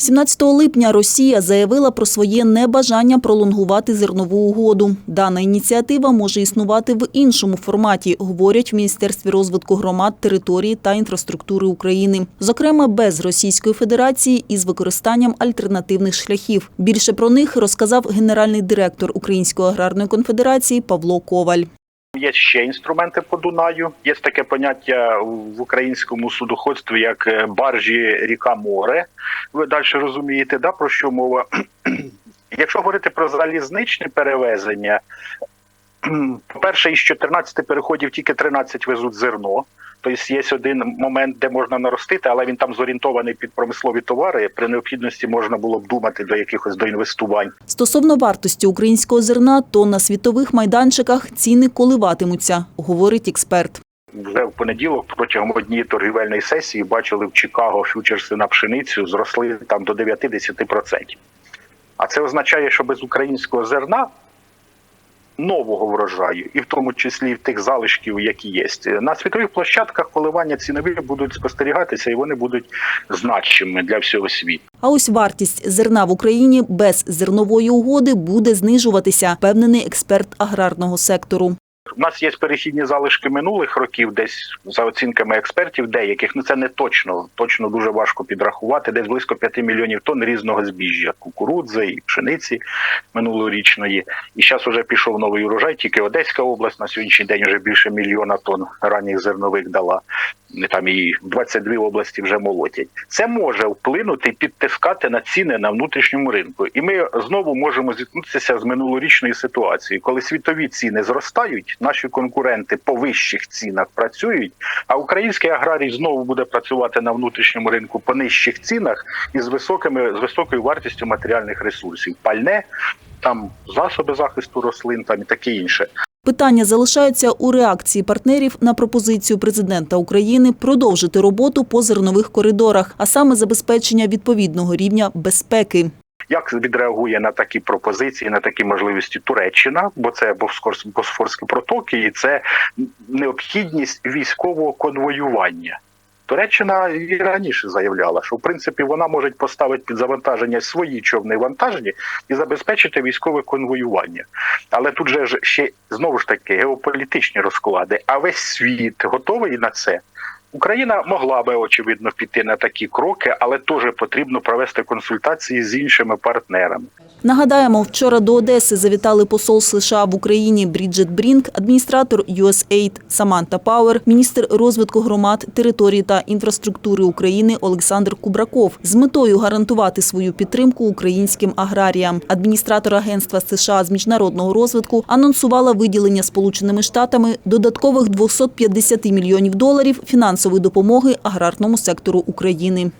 17 липня Росія заявила про своє небажання пролонгувати зернову угоду. Дана ініціатива може існувати в іншому форматі, говорять в Міністерстві розвитку громад, території та інфраструктури України, зокрема без Російської Федерації і з використанням альтернативних шляхів. Більше про них розказав генеральний директор Української аграрної конфедерації Павло Коваль. Є ще інструменти по Дунаю. Є таке поняття в українському судоходстві, як е, баржі ріка море. Ви далі розумієте, да, про що мова? Якщо говорити про залізничне перевезення, по-перше, із 14 переходів тільки 13 везуть зерно. Тобто є один момент, де можна наростити, але він там зорієнтований під промислові товари. При необхідності можна було б думати до якихось доінвестувань. Стосовно вартості українського зерна, то на світових майданчиках ціни коливатимуться, говорить експерт. Вже в понеділок протягом однієї торгівельної сесії бачили в Чикаго фьючерси на пшеницю зросли там до 90%. А це означає, що без українського зерна нового врожаю, і в тому числі в тих залишків, які є. На світових площадках коливання цінові будуть спостерігатися і вони будуть значими для всього світу. А ось вартість зерна в Україні без зернової угоди буде знижуватися, впевнений експерт аграрного сектору. У нас є перехідні залишки минулих років, десь за оцінками експертів, деяких ну це не точно, точно дуже важко підрахувати. Десь близько 5 мільйонів тонн різного збіжжя, кукурудзи і пшениці минулорічної. І зараз вже пішов новий урожай. Тільки Одеська область на сьогоднішній день вже більше мільйона тонн ранніх зернових дала. Там і 22 області вже молотять. Це може вплинути і підтискати на ціни на внутрішньому ринку. І ми знову можемо зіткнутися з минулорічної ситуації, коли світові ціни зростають, наші конкуренти по вищих цінах працюють, а український аграрій знову буде працювати на внутрішньому ринку по нижчих цінах і з високими з високою вартістю матеріальних ресурсів, пальне, там засоби захисту рослин, там і таке інше. Питання залишаються у реакції партнерів на пропозицію президента України продовжити роботу по зернових коридорах, а саме забезпечення відповідного рівня безпеки. Як відреагує на такі пропозиції, на такі можливості Туреччина, бо це Босфорські, протоки, і це необхідність військового конвоювання. Туреччина і раніше заявляла, що в принципі вона може поставити під завантаження свої човни вантажні і забезпечити військове конвоювання. Але тут же ще знову ж таки геополітичні розклади. А весь світ готовий на це. Україна могла би очевидно піти на такі кроки, але теж потрібно провести консультації з іншими партнерами. Нагадаємо, вчора до Одеси завітали посол США в Україні Бріджет Брінк, адміністратор USAID Саманта Пауер, міністр розвитку громад, території та інфраструктури України Олександр Кубраков з метою гарантувати свою підтримку українським аграріям. Адміністратор агентства США з міжнародного розвитку анонсувала виділення Сполученими Штатами додаткових 250 мільйонів доларів фінансової допомоги аграрному сектору України.